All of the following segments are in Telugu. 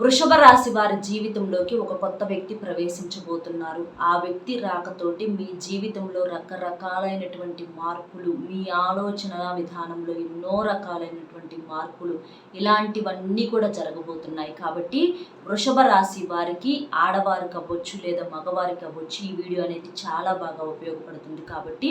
వృషభ రాశి వారి జీవితంలోకి ఒక కొత్త వ్యక్తి ప్రవేశించబోతున్నారు. ఆ వ్యక్తి రాకతోటి మీ జీవితంలో రకరకాలైనటువంటి మార్పులు మీ ఆలోచన విధానంలో ఎన్నో రకాలైనటువంటి మార్పులు ఇలాంటివన్నీ కూడా జరగబోతున్నాయి. కాబట్టి వృషభ రాశి వారికి ఆడవారికి అవ్వచ్చు లేదా మగవారికి అవ్వచ్చు ఈ వీడియో అనేది చాలా బాగా ఉపయోగపడుతుంది. కాబట్టి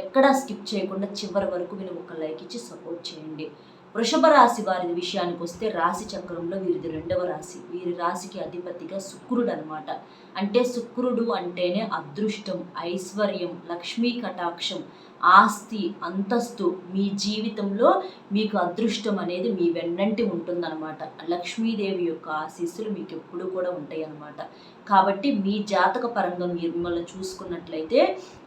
ఎక్కడా స్కిప్ చేయకుండా చివరి వరకు మీరు ఒక లైక్ ఇచ్చి సపోర్ట్ చేయండి. వృషభ రాశి వారి విషయానికి వస్తే రాశి చక్రంలో వీరిది రెండవ రాశి. వీరి రాశికి అధిపతిగా శుక్రుడు అనమాట అంటే శుక్రుడు అంటేనే అదృష్టం ఐశ్వర్యం లక్ష్మీ కటాక్షం ఆస్తి అంతస్తు మీ జీవితంలో మీకు అదృష్టం అనేది మీ వెన్నంటి ఉంటుందన్నమాట. లక్ష్మీదేవి యొక్క ఆశీస్సులు మీకు ఎప్పుడూ కూడా ఉంటాయి అన్నమాట కాబట్టి మీ జాతక పరంగా మీరు మిమ్మల్ని చూసుకున్నట్లయితే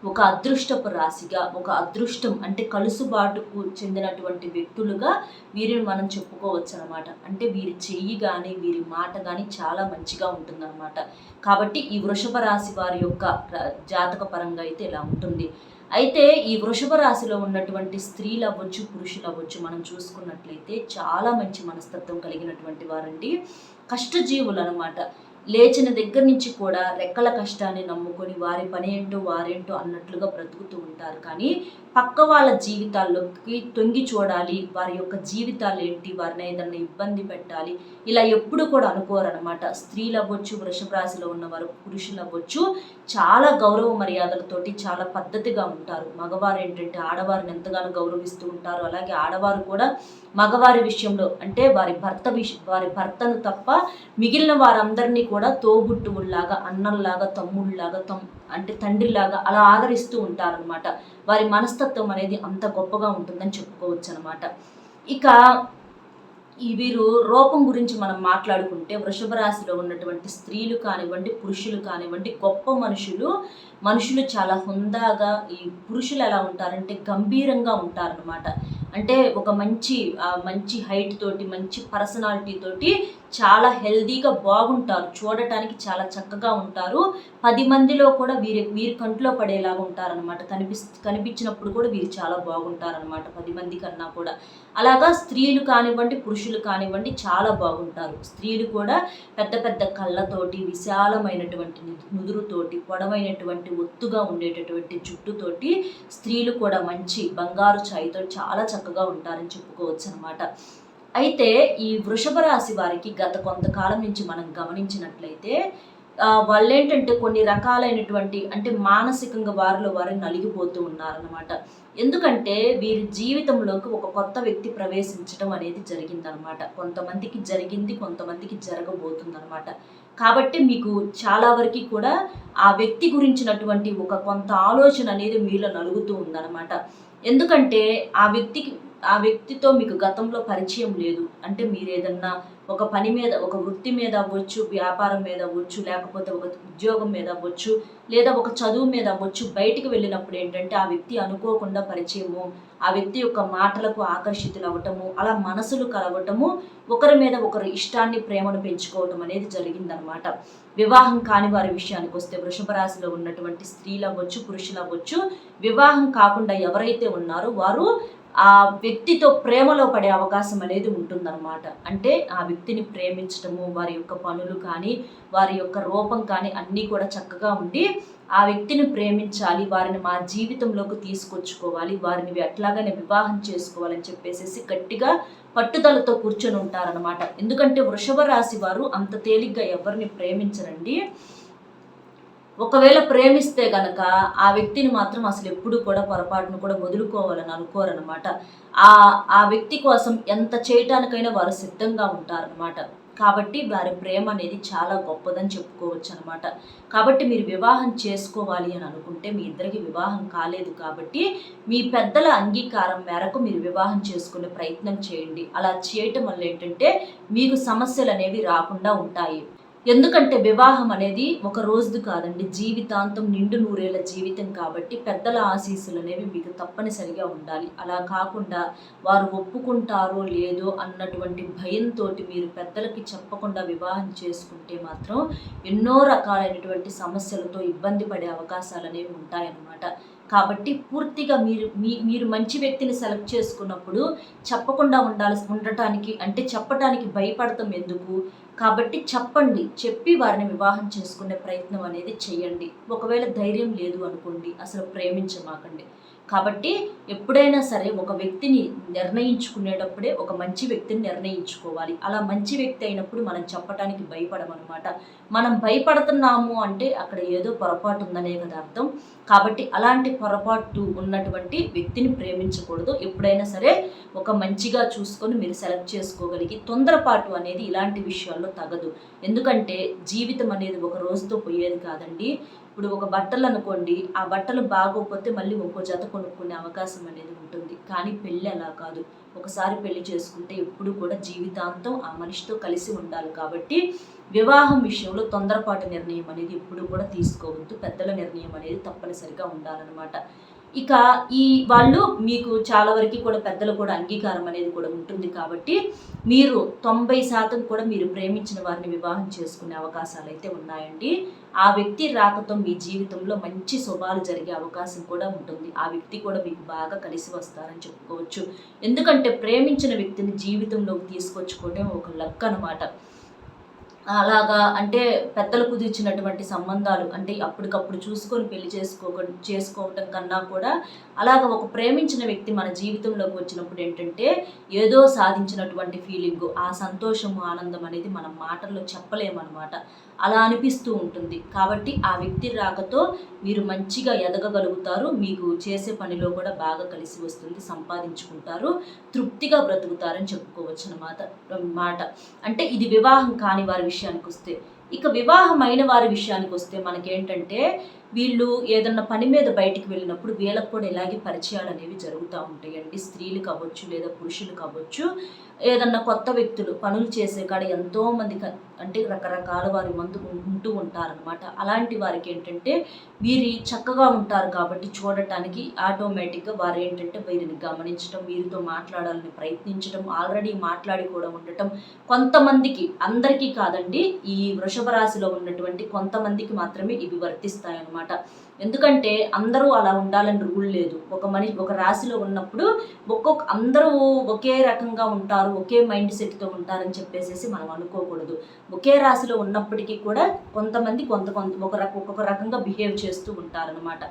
ఒక అదృష్టపు రాశిగా ఒక అదృష్టం అంటే కలుసుబాటుకు చెందినటువంటి వ్యక్తులుగా వీరిని మనం చెప్పుకోవచ్చు అనమాట అంటే వీరి చెయ్యి కానీ వీరి మాట కానీ చాలా మంచిగా ఉంటుందన్నమాట. కాబట్టి ఈ వృషభ రాశి వారి యొక్క జాతక పరంగా అయితే ఇలా ఉంటుంది. అయితే ఈ వృషభ రాశిలో ఉన్నటువంటి స్త్రీలు అవ్వచ్చు పురుషులు అవ్వచ్చు మనం చూసుకున్నట్లయితే చాలా మంచి మనస్తత్వం కలిగినటువంటి వారండి. కష్టజీవులు అనమాట లేచిన దగ్గర నుంచి కూడా రెక్కల కష్టాన్ని నమ్ముకొని వారి పని ఏంటో వారేంటో అన్నట్లుగా బ్రతుకుతూ ఉంటారు. కానీ పక్క వాళ్ళ జీవితాల్లోకి తొంగి చూడాలి. వారి యొక్క జీవితాలు ఏంటి? వారిని ఏదన్నా ఇబ్బంది పెట్టాలి. ఇలా ఎప్పుడు కూడా అనుకోరనమాట స్త్రీలు అవ్వచ్చు వృషభ రాశిలో ఉన్నవారు పురుషులు అవ్వచ్చు చాలా గౌరవ మర్యాదలతోటి చాలా పద్ధతిగా ఉంటారు. మగవారు ఏంటంటే ఆడవారిని ఎంతగానో గౌరవిస్తూ ఉంటారు. అలాగే ఆడవారు కూడా మగవారి విషయంలో అంటే వారి భర్త విష వారి భర్తను తప్ప మిగిలిన వారందరినీ కూడా తోబుట్టువుల్లాగా అన్నంలాగా తమ్ముళ్ళలాగా తమ్ అంటే తండ్రిలాగా అలా ఆదరిస్తూ ఉంటారనమాట వారి మనస్తత్వం అనేది అంత గొప్పగా ఉంటుందని చెప్పుకోవచ్చు అనమాట ఇక వీరు రూపం గురించి మనం మాట్లాడుకుంటే వృషభ రాశిలో ఉన్నటువంటి స్త్రీలు కానివ్వండి పురుషులు కానివ్వండి గొప్ప మనుషులు మనుషులు చాలా హుందాగా ఈ పురుషులు ఎలా ఉంటారంటే గంభీరంగా ఉంటారనమాట అంటే ఒక మంచి మంచి హైట్ తోటి మంచి పర్సనాలిటీ తోటి చాలా హెల్దీగా బాగుంటారు చూడటానికి చాలా చక్కగా ఉంటారు. పది మందిలో కూడా వీరి వీరి కంట్లో పడేలాగా ఉంటారనమాట కనిపి కనిపించినప్పుడు కూడా వీరు చాలా బాగుంటారనమాట పది మంది కన్నా కూడా. అలాగా స్త్రీలు కానివ్వండి పురుషులు కానివ్వండి చాలా బాగుంటారు. స్త్రీలు కూడా పెద్ద పెద్ద కళ్ళతోటి విశాలమైనటువంటి నుదురుతోటి పొడవైనటువంటి ఒత్తుగా ఉండేటటువంటి జుట్టుతోటి స్త్రీలు కూడా మంచి బంగారు ఛాయితో చాలా చక్కగా ఉంటారని చెప్పుకోవచ్చు అనమాట అయితే ఈ వృషభ రాశి వారికి గత కొంతకాలం నుంచి మనం గమనించినట్లయితే వాళ్ళు ఏంటంటే కొన్ని రకాలైనటువంటి అంటే మానసికంగా వారిలో వారు నలిగిపోతూ ఉన్నారనమాట ఎందుకంటే వీరి జీవితంలోకి ఒక కొత్త వ్యక్తి ప్రవేశించడం అనేది జరిగిందనమాట కొంతమందికి జరిగింది కొంతమందికి జరగబోతుందనమాట కాబట్టి మీకు చాలా వరకు కూడా ఆ వ్యక్తి గురించినటువంటి ఒక కొంత ఆలోచన అనేది మీలో నలుగుతూ ఉందన్నమాట. ఎందుకంటే ఆ వ్యక్తికి ఆ వ్యక్తితో మీకు గతంలో పరిచయం లేదు. అంటే మీరు ఏదన్నా ఒక పని మీద ఒక వృత్తి మీద అవ్వచ్చు వ్యాపారం మీద అవ్వచ్చు లేకపోతే ఒక ఉద్యోగం మీద అవ్వచ్చు లేదా ఒక చదువు మీద అవ్వచ్చు బయటికి వెళ్ళినప్పుడు ఏంటంటే ఆ వ్యక్తి అనుకోకుండా పరిచయము ఆ వ్యక్తి యొక్క మాటలకు ఆకర్షితులు అవ్వటము అలా మనసులు కలవటము ఒకరి మీద ఒకరు ఇష్టాన్ని ప్రేమను పెంచుకోవటం అనేది జరిగిందనమాట వివాహం కాని వారి విషయానికి వస్తే వృషభ రాశిలో ఉన్నటువంటి స్త్రీలు అవ్వచ్చు పురుషులు అవ్వచ్చు వివాహం కాకుండా ఎవరైతే ఉన్నారో వారు ఆ వ్యక్తితో ప్రేమలో పడే అవకాశం అనేది ఉంటుందన్నమాట. అంటే ఆ వ్యక్తిని ప్రేమించడము వారి యొక్క పనులు కానీ వారి యొక్క రూపం కానీ అన్నీ కూడా చక్కగా ఉండి ఆ వ్యక్తిని ప్రేమించాలి వారిని మా జీవితంలోకి తీసుకొచ్చుకోవాలి వారిని ఎట్లాగానే వివాహం చేసుకోవాలని చెప్పేసి గట్టిగా పట్టుదలతో కూర్చొని ఉంటారనమాట ఎందుకంటే వృషభ రాశి వారు అంత తేలిగ్గా ఎవరిని ప్రేమించరండి. ఒకవేళ ప్రేమిస్తే గనక ఆ వ్యక్తిని మాత్రం అసలు ఎప్పుడు కూడా పొరపాటును కూడా వదులుకోవాలని అనుకోరనమాట ఆ ఆ వ్యక్తి కోసం ఎంత చేయటానికైనా వారు సిద్ధంగా ఉంటారనమాట కాబట్టి వారి ప్రేమ అనేది చాలా గొప్పదని చెప్పుకోవచ్చు అనమాట కాబట్టి మీరు వివాహం చేసుకోవాలి అని అనుకుంటే మీ ఇద్దరికి వివాహం కాలేదు కాబట్టి మీ పెద్దల అంగీకారం మేరకు మీరు వివాహం చేసుకునే ప్రయత్నం చేయండి. అలా చేయటం వల్ల ఏంటంటే మీకు సమస్యలు అనేవి రాకుండా ఉంటాయి. ఎందుకంటే వివాహం అనేది ఒక రోజుది కాదండి. జీవితాంతం నిండు నూరేళ్ళ జీవితం కాబట్టి పెద్దల ఆశీస్సులు అనేవి మీకు తప్పనిసరిగా ఉండాలి. అలా కాకుండా వారు ఒప్పుకుంటారో లేదో అన్నటువంటి భయంతో మీరు పెద్దలకి చెప్పకుండా వివాహం చేసుకుంటే మాత్రం ఎన్నో రకాలైనటువంటి సమస్యలతో ఇబ్బంది పడే అవకాశాలు అనేవి ఉంటాయన్నమాట. కాబట్టి పూర్తిగా మీరు మీ మీరు మంచి వ్యక్తిని సెలెక్ట్ చేసుకున్నప్పుడు చెప్పకుండా ఉండాల్సి ఉండటానికి అంటే చెప్పటానికి భయపడతాం ఎందుకు? కాబట్టి చెప్పండి చెప్పి వారిని వివాహం చేసుకునే ప్రయత్నం అనేది చేయండి. ఒకవేళ ధైర్యం లేదు అనుకోండి అసలు ప్రేమించమాకండి. కాబట్టి ఎప్పుడైనా సరే ఒక వ్యక్తిని నిర్ణయించుకునేటప్పుడే ఒక మంచి వ్యక్తిని నిర్ణయించుకోవాలి. అలా మంచి వ్యక్తి అయినప్పుడు మనం చెప్పడానికి భయపడమన్నమాట. మనం భయపడుతున్నాము అంటే అక్కడ ఏదో పొరపాటు ఉందనే కదా అర్థం. కాబట్టి అలాంటి పొరపాటు ఉన్నటువంటి వ్యక్తిని ప్రేమించకూడదు. ఎప్పుడైనా సరే ఒక మంచిగా చూసుకొని మీరు సెలెక్ట్ చేసుకోగలిగి తొందరపాటు అనేది ఇలాంటి విషయాల్లో తగదు. ఎందుకంటే జీవితం అనేది ఒక రోజుతో పోయేది కాదండి. ఇప్పుడు ఒక బట్టలు అనుకోండి ఆ బట్టలు బాగోకపోతే మళ్ళీ ఇంకో జత కొనుక్కునే అవకాశం అనేది ఉంటుంది. కానీ పెళ్ళి అలా కాదు. ఒకసారి పెళ్ళి చేసుకుంటే ఎప్పుడు కూడా జీవితాంతం ఆ మనిషితో కలిసి ఉండాలి కాబట్టి వివాహం విషయంలో తొందరపాటు నిర్ణయం అనేది ఎప్పుడు కూడా తీసుకోవద్దు. పెద్దల నిర్ణయం అనేది తప్పనిసరిగా ఉండాలన్నమాట. ఇక ఈ వాళ్ళు మీకు చాలా వరకు కూడా పెద్దలు కూడా అంగీకారం అనేది కూడా ఉంటుంది కాబట్టి మీరు తొంభై శాతం కూడా మీరు ప్రేమించిన వారిని వివాహం చేసుకునే అవకాశాలు అయితే ఉన్నాయండి. ఆ వ్యక్తి రాకతో మీ జీవితంలో మంచి శుభాలు జరిగే అవకాశం కూడా ఉంటుంది. ఆ వ్యక్తి కూడా మీకు బాగా కలిసి వస్తారని చెప్పుకోవచ్చు. ఎందుకంటే ప్రేమించిన వ్యక్తిని జీవితంలోకి తీసుకొచ్చుకోవడం ఒక లక్ అనమాట అలాగా అంటే పెద్దలు కుదిర్చినటువంటి సంబంధాలు అంటే అప్పటికప్పుడు చూసుకొని పెళ్ళి చేసుకోక చేసుకోవటం కన్నా కూడా అలాగ ఒక ప్రేమించిన వ్యక్తి మన జీవితంలోకి వచ్చినప్పుడు ఏంటంటే ఏదో సాధించినటువంటి ఫీలింగ్ ఆ సంతోషము ఆనందం అనేది మనం మాటల్లో చెప్పలేమన్నమాట. అలా అనిపిస్తూ ఉంటుంది. కాబట్టి ఆ వ్యక్తి రాకతో మీరు మంచిగా ఎదగగలుగుతారు మీకు చేసే పనిలో కూడా బాగా కలిసి వస్తుంది సంపాదించుకుంటారు తృప్తిగా బ్రతుకుతారని చెప్పుకోవచ్చు అన్నమాట. మాట. అంటే ఇది వివాహం కాని వారి విషయానికి వస్తే ఇక వివాహమైన వారి విషయానికి వస్తే మనకేంటంటే వీళ్ళు ఏదన్నా పని మీద బయటికి వెళ్ళినప్పుడు వీళ్ళకు కూడా ఇలాగే పరిచయాలు అనేవి జరుగుతూ ఉంటాయండి స్త్రీలు కావచ్చు లేదా పురుషులు కావచ్చు. ఏదన్నా కొత్త వ్యక్తులు పనులు చేసే కాడ ఎంతోమంది అంటే రకరకాల వారి మందు ఉంటూ ఉంటారనమాట అలాంటి వారికి ఏంటంటే వీరి చక్కగా ఉంటారు కాబట్టి చూడటానికి ఆటోమేటిక్గా వారు ఏంటంటే వీరిని గమనించడం వీరితో మాట్లాడాలని ప్రయత్నించడం ఆల్రెడీ మాట్లాడి కూడా ఉండటం కొంతమందికి అందరికీ కాదండి ఈ వృషభ రాశిలో ఉన్నటువంటి కొంతమందికి మాత్రమే ఇవి వర్తిస్తాయి అనమాట ఎందుకంటే అందరూ అలా ఉండాలని రూల్ లేదు. ఒక మనిషి ఒక రాశిలో ఉన్నప్పుడు ఒక్కొక్క అందరూ ఒకే రకంగా ఉంటారు ఒకే మైండ్ సెట్తో ఉంటారని చెప్పేసి మనం అనుకోకూడదు. ఒకే రాశిలో ఉన్నప్పటికీ కూడా కొంతమంది కొంత కొంత ఒక రక ఒక్కొక్క రకంగా బిహేవ్ చేస్తూ ఉంటారనమాట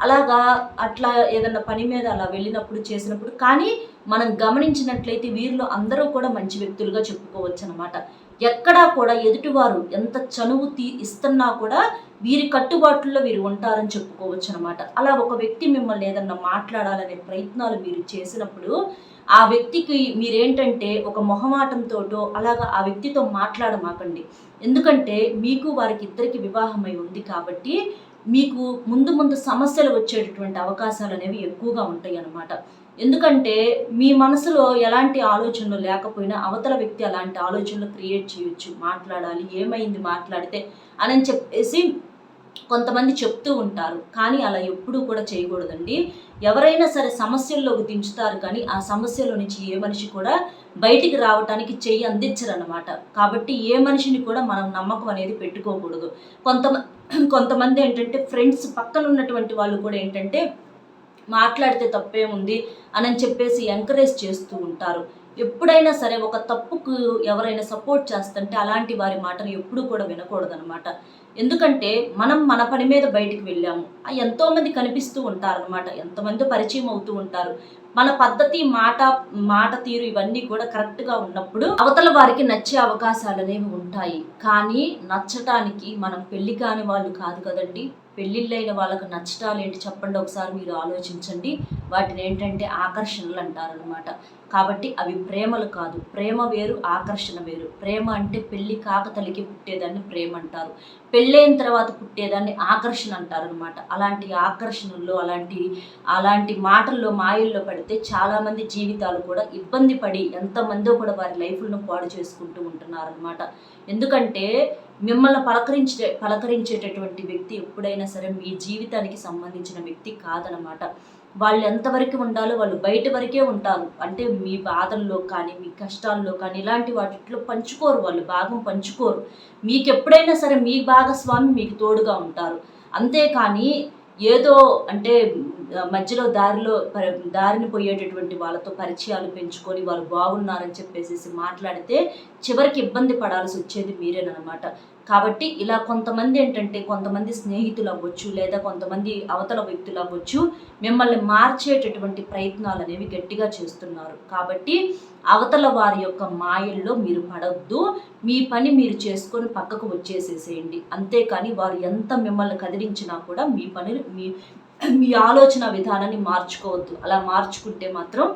అలాగా అట్లా ఏదన్నా పని మీద అలా వెళ్ళినప్పుడు చేసినప్పుడు కానీ మనం గమనించినట్లయితే వీరిలో అందరూ కూడా మంచి వ్యక్తులుగా చెప్పుకోవచ్చు అనమాట ఎక్కడా కూడా ఎదుటివారు ఎంత చనువు తీ ఇస్తున్నా కూడా వీరి కట్టుబాట్లో వీరు ఉంటారని చెప్పుకోవచ్చు అనమాట అలా ఒక వ్యక్తి మిమ్మల్ని ఏదన్నా మాట్లాడాలనే ప్రయత్నాలు మీరు చేసినప్పుడు ఆ వ్యక్తికి మీరేంటంటే ఒక మొహమాటంతోటో అలాగా ఆ వ్యక్తితో మాట్లాడమాకండి. ఎందుకంటే మీకు వారికి ఇద్దరికి వివాహమై ఉంది కాబట్టి మీకు ముందు ముందు సమస్యలు వచ్చేటటువంటి అవకాశాలు అనేవి ఎక్కువగా ఉంటాయి అన్నమాట ఎందుకంటే మీ మనసులో ఎలాంటి ఆలోచనలు లేకపోయినా అవతల వ్యక్తి అలాంటి ఆలోచనలు క్రియేట్ చేయొచ్చు. మాట్లాడాలి ఏమైంది మాట్లాడితే అని చెప్పేసి కొంతమంది చెప్తూ ఉంటారు. కానీ అలా ఎప్పుడూ కూడా చేయకూడదండి. ఎవరైనా సరే సమస్యల్లోకి దించుతారు కానీ ఆ సమస్యలో నుంచి ఏ మనిషి కూడా బయటికి రావటానికి చెయ్యి అందించరన్నమాట. కాబట్టి ఏ మనిషిని కూడా మనం నమ్మకం అనేది పెట్టుకోకూడదు. కొంతమంది కొంతమంది ఏంటంటే ఫ్రెండ్స్ పక్కన ఉన్నటువంటి వాళ్ళు కూడా ఏంటంటే మాట్లాడితే తప్పేముంది అని చెప్పేసి ఎంకరేజ్ చేస్తూ ఉంటారు. ఎప్పుడైనా సరే ఒక తప్పుకు ఎవరైనా సపోర్ట్ చేస్తుంటే అలాంటి వారి మాటను ఎప్పుడూ కూడా వినకూడదనమాట ఎందుకంటే మనం మన పని మీద బయటికి వెళ్ళాము. ఎంతోమంది కనిపిస్తూ ఉంటారనమాట ఎంతమంది పరిచయం అవుతూ ఉంటారు. మన పద్ధతి మాట మాట తీరు ఇవన్నీ కూడా కరెక్ట్గా ఉన్నప్పుడు అవతల వారికి నచ్చే అవకాశాలు అనేవి ఉంటాయి. కానీ నచ్చటానికి మనం పెళ్ళి కాని వాళ్ళు కాదు కదండి. పెళ్ళిళ్ళైన వాళ్ళకు నచ్చటాలు ఏంటి చెప్పండి ఒకసారి మీరు ఆలోచించండి. వాటిని ఏంటంటే ఆకర్షణలు అంటారనమాట కాబట్టి అవి ప్రేమలు కాదు. ప్రేమ వేరు ఆకర్షణ వేరు. ప్రేమ అంటే పెళ్ళి కాకతలికి పుట్టేదాన్ని ప్రేమ అంటారు. పెళ్ళైన తర్వాత పుట్టేదాన్ని ఆకర్షణ అంటారు అనమాట అలాంటి ఆకర్షణల్లో అలాంటి అలాంటి మాటల్లో మాయల్లో పడితే చాలామంది జీవితాలు కూడా ఇబ్బంది పడి ఎంతమందో కూడా వారి లైఫ్లను పాడు చేసుకుంటూ ఉంటున్నారనమాట ఎందుకంటే మిమ్మల్ని పలకరించే పలకరించేటటువంటి వ్యక్తి ఎప్పుడైనా సరే మీ జీవితానికి సంబంధించిన వ్యక్తి కాదనమాట వాళ్ళు ఎంతవరకు ఉండాలో వాళ్ళు బయట వరకే ఉంటారు. అంటే మీ బాధల్లో కానీ మీ కష్టాల్లో కానీ ఇలాంటి వాటిలో పంచుకోరు వాళ్ళు భాగం పంచుకోరు. మీకు ఎప్పుడైనా సరే మీ భాగస్వామి మీకు తోడుగా ఉంటారు. అంతేకాని ఏదో అంటే మధ్యలో దారిలో ప- దారిని పోయేటటువంటి వాళ్ళతో పరిచయాలు పెంచుకొని వాళ్ళు బాగున్నారని చెప్పేసి మాట్లాడితే చివరికి ఇబ్బంది పడాల్సి వచ్చేది మీరేనమాట కాబట్టి ఇలా కొంతమంది ఏంటంటే కొంతమంది స్నేహితులు అవ్వచ్చు లేదా కొంతమంది అవతల వ్యక్తులు అవ్వచ్చు మిమ్మల్ని మార్చేటటువంటి ప్రయత్నాలు అనేవి గట్టిగా చేస్తున్నారు. కాబట్టి అవతల వారి యొక్క మాయల్లో మీరు పడవద్దు మీ పని మీరు చేసుకొని పక్కకు వచ్చేసేసేయండి. అంతేకాని వారు ఎంత మిమ్మల్ని కదిలించినా కూడా మీ పని మీ మీ ఆలోచన విధానాన్ని మార్చుకోవద్దు. అలా మార్చుకుంటే మాత్రం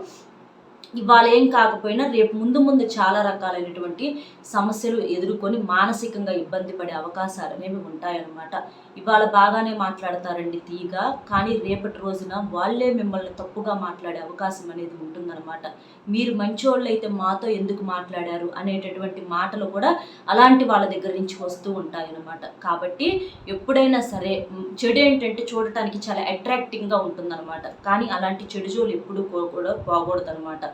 ఇవాళ ఏం కాకపోయినా రేపు ముందు ముందు చాలా రకాలైనటువంటి సమస్యలు ఎదుర్కొని మానసికంగా ఇబ్బంది పడే అవకాశాలు అనేవి ఉంటాయన్నమాట. ఇవాళ బాగానే మాట్లాడతారండి తీగా కానీ రేపటి రోజున వాళ్ళే మిమ్మల్ని తప్పుగా మాట్లాడే అవకాశం అనేది ఉంటుందన్నమాట. మీరు మంచోళ్ళు అయితే మాతో ఎందుకు మాట్లాడారు అనేటటువంటి మాటలు కూడా అలాంటి వాళ్ళ దగ్గర నుంచి వస్తూ ఉంటాయన్నమాట. కాబట్టి ఎప్పుడైనా సరే చెడు ఏంటంటే చూడటానికి చాలా అట్రాక్టింగ్గా ఉంటుందన్నమాట. కానీ అలాంటి చెడు జోలు ఎప్పుడు కూడా పోకూడదు అనమాట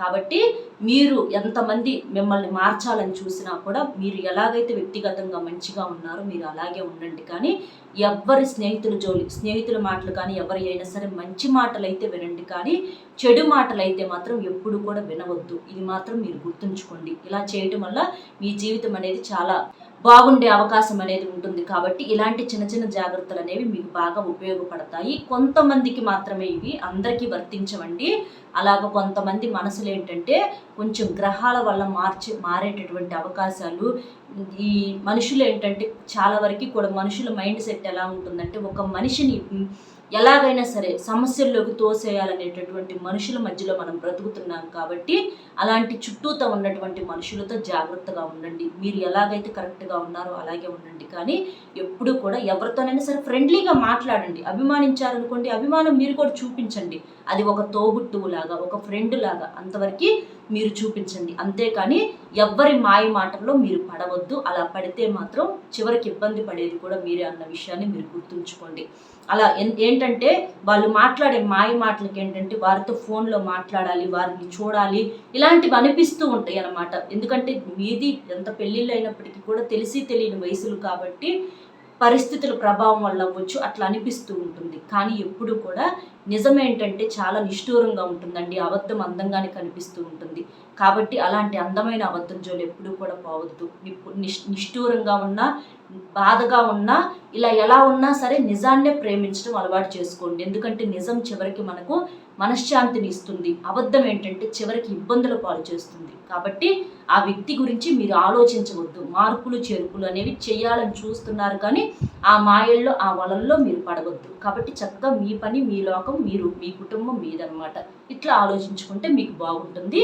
కాబట్టి మీరు ఎంతమంది మిమ్మల్ని మార్చాలని చూసినా కూడా మీరు ఎలాగైతే వ్యక్తిగతంగా మంచిగా ఉన్నారో మీరు అలాగే ఉండండి. కానీ ఎవరి స్నేహితుల జోలి స్నేహితుల మాటలు కానీ ఎవరి అయినా సరే మంచి మాటలు అయితే వినండి. కానీ చెడు మాటలు అయితే మాత్రం ఎప్పుడు కూడా వినవద్దు. ఇది మాత్రం మీరు గుర్తుంచుకోండి. ఇలా చేయటం వల్ల మీ జీవితం అనేది చాలా బాగుండే అవకాశం అనేది ఉంటుంది కాబట్టి ఇలాంటి చిన్న చిన్న జాగ్రత్తలు అనేవి మీకు బాగా ఉపయోగపడతాయి. కొంతమందికి మాత్రమే ఇవి అందరికీ వర్తించవండి. అలాగ కొంతమంది మనసులు ఏంటంటే కొంచెం గ్రహాల వల్ల మార్చి మారేటటువంటి అవకాశాలు. ఈ మనుషులు ఏంటంటే చాలా వరకు కూడా మనుషుల మైండ్ సెట్ ఎలా ఉంటుందంటే ఒక మనిషిని ఎలాగైనా సరే సమస్యల్లోకి తోసేయాలనేటటువంటి మనుషుల మధ్యలో మనం బ్రతుకుతున్నాం కాబట్టి అలాంటి చుట్టూతో ఉన్నటువంటి మనుషులతో జాగ్రత్తగా ఉండండి. మీరు ఎలాగైతే కరెక్ట్గా ఉన్నారో అలాగే ఉండండి. కానీ ఎప్పుడు కూడా ఎవరితోనైనా సరే ఫ్రెండ్లీగా మాట్లాడండి. అభిమానించారనుకోండి అభిమానం మీరు కూడా చూపించండి. అది ఒక తోబుట్టువు లాగా ఒక ఫ్రెండ్ లాగా అంతవరకు మీరు చూపించండి. అంతేకాని ఎవ్వరి మాయ మాటల్లో మీరు పడవద్దు. అలా పడితే మాత్రం చివరికి ఇబ్బంది పడేది కూడా మీరే అన్న విషయాన్ని మీరు గుర్తుంచుకోండి. అలా ఎన్- ఏంటంటే వాళ్ళు మాట్లాడే మాయ మాటలకి ఏంటంటే వారితో ఫోన్లో మాట్లాడాలి వారిని చూడాలి ఇలాంటివి అనిపిస్తూ ఉంటాయి అన్నమాట. ఎందుకంటే మీది ఎంత పెళ్ళిళ్ళు అయినప్పటికీ కూడా తెలిసి తెలియని వయసులు కాబట్టి పరిస్థితుల ప్రభావం వల్ల అవ్వచ్చు అట్లా అనిపిస్తూ ఉంటుంది. కానీ ఎప్పుడు కూడా నిజం ఏంటంటే చాలా నిష్ఠూరంగా ఉంటుందండి. అబద్ధం అందంగానే కనిపిస్తూ ఉంటుంది. కాబట్టి అలాంటి అందమైన అబద్ధం జోలు ఎప్పుడూ కూడా పోవద్దు. నిష్ నిష్ఠూరంగా ఉన్నా బాధగా ఉన్నా ఇలా ఎలా ఉన్నా సరే నిజాన్నే ప్రేమించడం అలవాటు చేసుకోండి. ఎందుకంటే నిజం చివరికి మనకు మనశ్శాంతిని ఇస్తుంది. అబద్ధం ఏంటంటే చివరికి ఇబ్బందుల పాలు చేస్తుంది. కాబట్టి ఆ వ్యక్తి గురించి మీరు ఆలోచించవద్దు. మార్పులు చేర్పులు అనేవి చేయాలని చూస్తున్నారు కానీ ఆ మాయల్లో ఆ వలల్లో మీరు పడవద్దు. కాబట్టి చక్కగా మీ పని మీ లోకం మీరు మీ కుటుంబం మీదనమాట. ఇట్లా ఆలోచించుకుంటే మీకు బాగుంటుంది.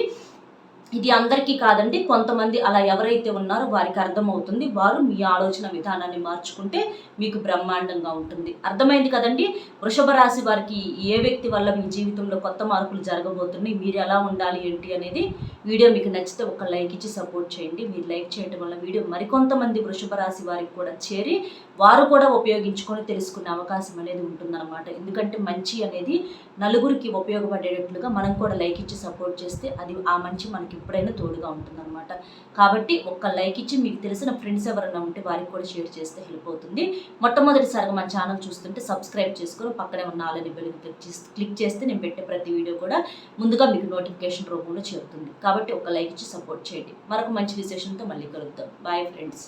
ఇది అందరికీ కాదండి కొంతమంది అలా ఎవరైతే ఉన్నారో వారికి అర్థమవుతుంది. వారు మీ ఆలోచన విధానాన్ని మార్చుకుంటే మీకు బ్రహ్మాండంగా ఉంటుంది. అర్థమైంది కదండి? వృషభ రాశి వారికి ఏ వ్యక్తి వల్ల మీ జీవితంలో కొత్త మార్పులు జరగబోతున్నాయి మీరు ఎలా ఉండాలి ఏంటి అనేది వీడియో మీకు నచ్చితే ఒక లైక్ ఇచ్చి సపోర్ట్ చేయండి. మీరు లైక్ చేయడం వల్ల వీడియో మరికొంతమంది వృషభ రాశి వారికి కూడా చేరి వారు కూడా ఉపయోగించుకొని తెలుసుకునే అవకాశం అనేది ఉంటుందన్నమాట. ఎందుకంటే మంచి అనేది నలుగురికి ఉపయోగపడేటట్లుగా మనం కూడా లైక్ ఇచ్చి సపోర్ట్ చేస్తే అది ఆ మంచి మనకి ఎప్పుడైనా తోడుగా ఉంటుందన్నమాట. కాబట్టి ఒక్క లైక్ ఇచ్చి మీకు తెలిసిన ఫ్రెండ్స్ ఎవరైనా ఉంటే వారికి కూడా షేర్ చేస్తే హెల్ప్ అవుతుంది. మొట్టమొదటిసారిగా మన ఛానల్ చూస్తుంటే సబ్స్క్రైబ్ చేసుకొని పక్కనే ఉన్న ఆలని బెల్ క్లిక్ చేసి క్లిక్ చేస్తే నేను పెట్టే ప్రతి వీడియో కూడా ముందుగా మీకు నోటిఫికేషన్ రూపంలో చేరుతుంది. కాబట్టి ఒక లైక్ ఇచ్చి సపోర్ట్ చేయండి. మరొక మంచి విశేషంతో మళ్ళీ కలుద్దాం. Bye friends.